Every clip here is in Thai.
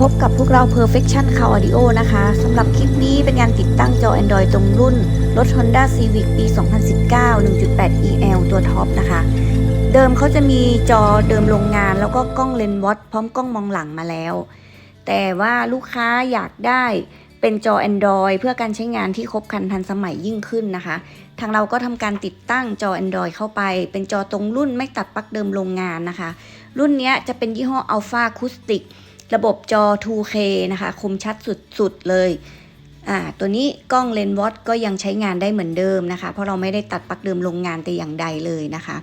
พบกับพวกเรา Perfection Car Audio นะคะสำหรับคลิปนี้เป็นงานติดตั้งจอ Android ตรงรุ่น รถ Honda Civic ปี 2019 1.8 EL ตัวท็อปนะคะ เดิมเขาจะมีจอเดิมโรงงาน แล้วก็กล้องเลนส์วอตพร้อมกล้องมองหลังมาแล้ว แต่ว่าลูกค้าอยากได้เป็นจอ Android เพื่อการใช้งานที่ครบครันทันสมัยยิ่งขึ้นนะคะ ทางเราก็ทำการติดตั้งจอ Android เข้าไป เป็นจอตรงรุ่นไม่ตัดปลั๊กเดิมโรงงานนะคะ รุ่นนี้จะเป็นยี่ห้อ Alpha Acoustic ระบบจอ 2K นะคะคมชัดสุดๆเลยอ่าตัวนี้กล้องเลนส์วอตก็ยังใช้งานได้เหมือนเดิมนะคะ เพราะเราไม่ได้ตัดปลั๊กเดิมลงงานแต่อย่างใดเลยนะคะ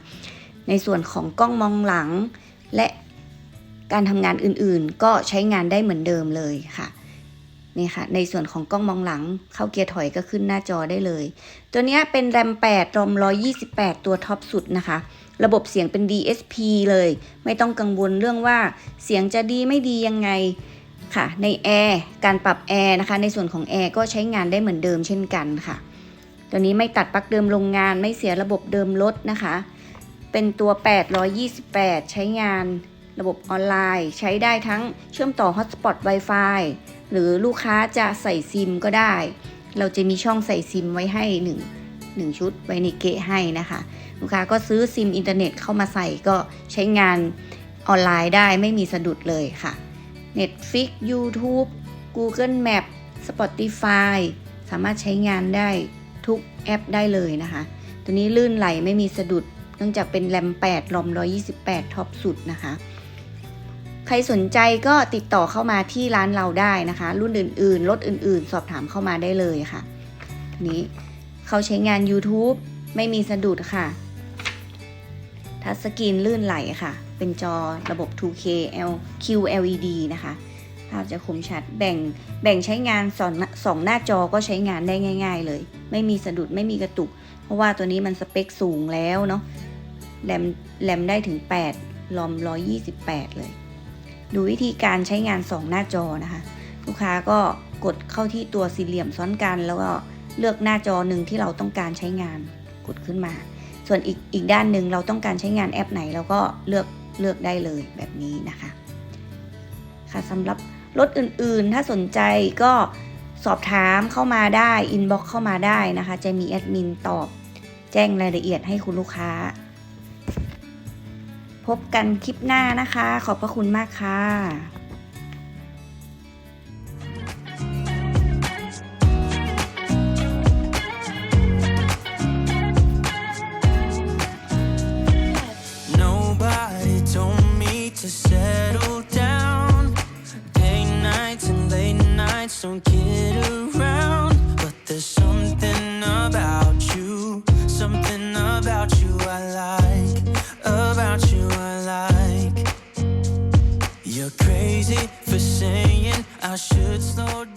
ในส่วนของกล้องมองหลังและการทำงานอื่นๆ ก็ใช้งานได้เหมือนเดิมเลยค่ะ นี่ค่ะ ในส่วนของกล้องมองหลังเข้าเกียร์ถอยก็ขึ้นหน้าจอได้เลย ตัวนี้เป็นแรม8รอม128 ตัวท็อปสุดนะคะ ระบบเสียงเป็น DSP เลย ไม่ต้องกังวลเรื่องว่าเสียงจะดีไม่ดียังไงค่ะ ในแอร์การปรับแอร์นะคะ ในส่วนของแอร์ก็ใช้งานได้เหมือนเดิมเช่นกันค่ะ ตัวนี้ไม่ตัดปลั๊กเดิมโรงงาน ไม่เสียระบบเดิมรถนะคะ เป็นตัว 828 ใช้งานระบบออนไลน์ ใช้ได้ทั้งเชื่อมต่อ Hotspot Wi-Fi หรือลูกค้าจะใส่ซิมก็ได้ เราจะมีช่องใส่ซิมไว้ให้1 1ชุดไว้ในเกะให้นะคะ ลูกค้าก็ซื้อซิมอินเทอร์เน็ตเข้ามาใส่ก็ใช้งานออนไลน์ได้ไม่มีสะดุดเลยค่ะ Netflix YouTube Google Map Spotify สามารถใช้งานได้ทุกแอปได้เลยนะคะ ตัวนี้ลื่นไหลไม่มีสะดุด เนื่องจากเป็นแรม 8 รอม 128 ท็อปสุดนะคะ ใครสนใจก็ติดต่อเข้ามาที่ร้านเราได้นะคะ รุ่นอื่นๆ รถอื่นๆ สอบถามเข้ามาได้เลยค่ะ นี้เขาใช้งาน YouTube ไม่มีสะดุดค่ะ ทัชสกรีนลื่นไหลค่ะ เป็นจอระบบ 2K L QLED นะคะ ภาพจะคมชัด แบ่งแบ่งใช้งานสองสองหน้าจอก็ใช้งานได้ง่าย ๆ เลย ไม่มีสะดุดไม่มีกระตุก เพราะว่าตัวนี้มันสเปคสูงแล้วเนาะ แรมแรมได้ถึง 8 ลอม 128 เลย ดูวิธีการใช้งาน 2 หน้าจอนะคะ ลูกค้าก็กดเข้าที่ตัวสี่เหลี่ยมซ้อนกัน แล้วก็เลือกหน้าจอหนึ่งที่เราต้องการใช้งานกดขึ้นมา ส่วนอีกอีกด้านหนึ่งเราต้องการใช้งานแอปไหนเราก็เลือกเลือกได้เลยแบบนี้นะคะ ค่ะสำหรับรถอื่นๆ ถ้าสนใจก็สอบถามเข้ามาได้อินบ็อกเข้ามาได้นะคะ จะมีแอดมินตอบแจ้งรายละเอียดให้คุณลูกค้า พบกันคลิปหน้านะคะ ขอบพระคุณมากค่ะ Nobody told crazy for saying I should slow down.